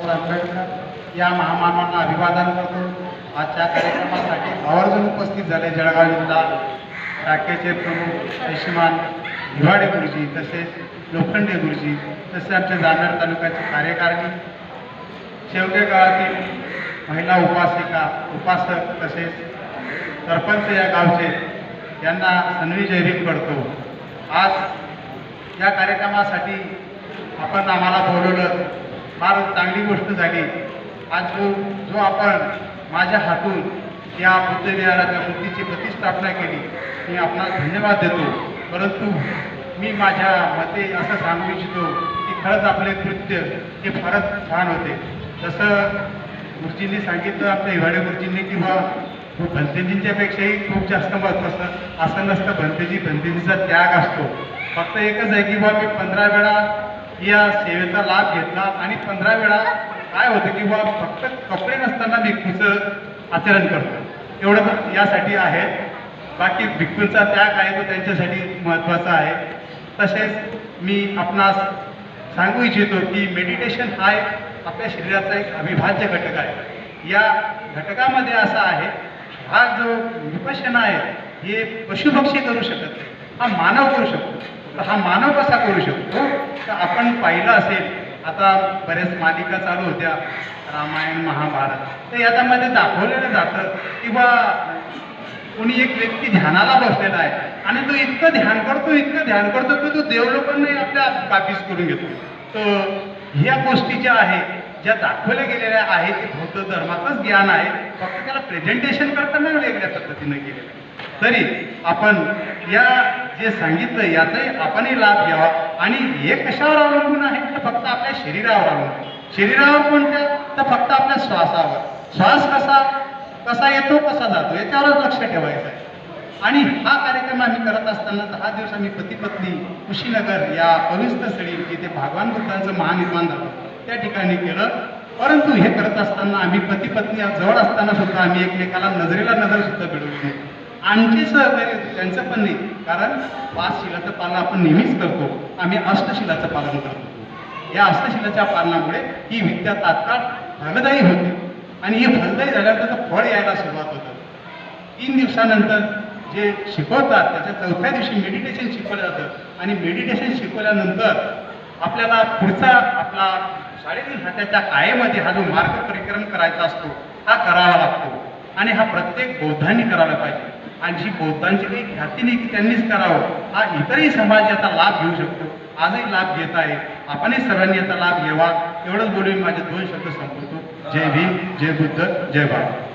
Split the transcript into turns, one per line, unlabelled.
या महामानवांना अभिवादन करतो. आजच्या कार्यक्रमासाठी आवर्जून उपस्थित झाले जळगाव जिल्हा शाखेचे प्रमुख यशमान भिवाडे गुरुजी तसेच लोखंडे गुरुजी तसे आमचे जामनेर तालुक्याचे कार्यकारिणी शेवगे गावातील महिला उपासिका उपासक तसेच सरपंच या गावचे यांना सन्वी जयभीम करतो. आज या कार्यक्रमासाठी आपण आम्हाला बोलवलं फार चांगली गोष्ट झाली. आज जो जो आपण माझ्या हातून या बुद्धविहाराच्या मूर्तीची प्रतिष्ठापना केली मी आपणास धन्यवाद देतो. परंतु मी माझ्या मते असं सांगू इच्छितो की खरंच आपले कृत्य हे फारच छान होते. जसं गुरुजींनी सांगितलं आपल्या हिवाळे गुरुजींनी किंवा भंतेजींच्यापेक्षाही खूप जास्त महत्त्वाचं असं नसतं. भंतेजी भंतेजीचा त्याग असतो. फक्त एकच आहे की बा मी पंधरा वेळा या सेवेचा लाभ घेतला आणि पंधरा वेळा काय होतं की बा फक्त कपडे नसताना भिक्खूचं आचरण करतो. एवढं तर यासाठी आहे. बाकी भिक्खूंचा त्याग आहे तो त्यांच्यासाठी महत्त्वाचा आहे. तसेच मी आपणास सांगू इच्छितो की मेडिटेशन हा एक आपल्या शरीराचा एक अविभाज्य घटक आहे. या घटकामध्ये असा आहे हा जो विपशन आहे हे पशुपक्षी करू शकत नाही. हा मानव करू शकतो. तर हा मानव कसा करू शकतो? तर आपण पाहिलं असेल आता बऱ्याच मालिका चालू होत्या रामायण महाभारत. तर याच्यामध्ये दाखवलेलं जातं किंवा कोणी एक व्यक्ती ध्यानाला बसलेला आहे आणि तो इतकं ध्यान करतो इतकं ध्यान करतो की तो देवलोकांनाही आपल्या काबीज करून घेतो. तर ह्या गोष्टी ज्या आहेत ज्या दाखवल्या गेलेल्या आहेत ते बौद्ध धर्माचंच ज्ञान आहे. फक्त त्याला प्रेझेंटेशन करताना वेगळ्या पद्धतीनं केलेलं आहे. तरी आपण या जे सांगितलं याचाही आपणही लाभ घ्यावा. आणि हे कशावर अवलंबून आहे? तर फक्त आपल्या शरीरावर अवलंबून. शरीरावर कोणत्या? तर फक्त आपल्या श्वासावर. श्वास कसा? कसा येतो कसा जातो? याच्यावरच लक्ष ठेवायचं आहे. आणि हा कार्यक्रम आम्ही करत असताना दहा दिवस आम्ही पती पत्नी कुशीनगर या पवित्र स्थळी जिथे भगवान बुद्धांचं महानिर्माण झालं त्या ठिकाणी केलं. परंतु हे करत असताना आम्ही पती पत्नी जवळ असताना सुद्धा आम्ही एकमेकाला नजरेला नजर सुद्धा भिडवली आणखी सहकार्य त्यांचं पण नाही. कारण पाच शिलाचं पालन आपण नेहमीच करतो. आम्ही अष्टशिलाचं पालन करतो. या अष्टशिलाच्या पालनामुळे ही विद्या तात्काळ फलदायी होते. आणि हे फलदायी झाल्यानंतर त्याचं फळ यायला सुरुवात होतं तीन दिवसानंतर जे शिकवतात त्याच्या चौथ्या दिवशी मेडिटेशन शिकवलं जातं. आणि मेडिटेशन शिकवल्यानंतर आपल्याला पुढचा आपला साडेतीन हाताच्या कायेमध्ये हा जो मार्ग परिक्रम करायचा असतो हा करावा लागतो. आणि हा प्रत्येक बौद्धांनी करायला पाहिजे. आणि जी बौद्धांची काही ख्याती नाही की त्यांनीच करावं. हा इतरही समाज याचा लाभ घेऊ शकतो. आजही लाभ घेत आहे. आपणही सर्वांनी याचा लाभ घ्यावा. एवढंच बोलून माझे दोन शब्द संपवतो. जय भीम जय बुद्ध जय भारत.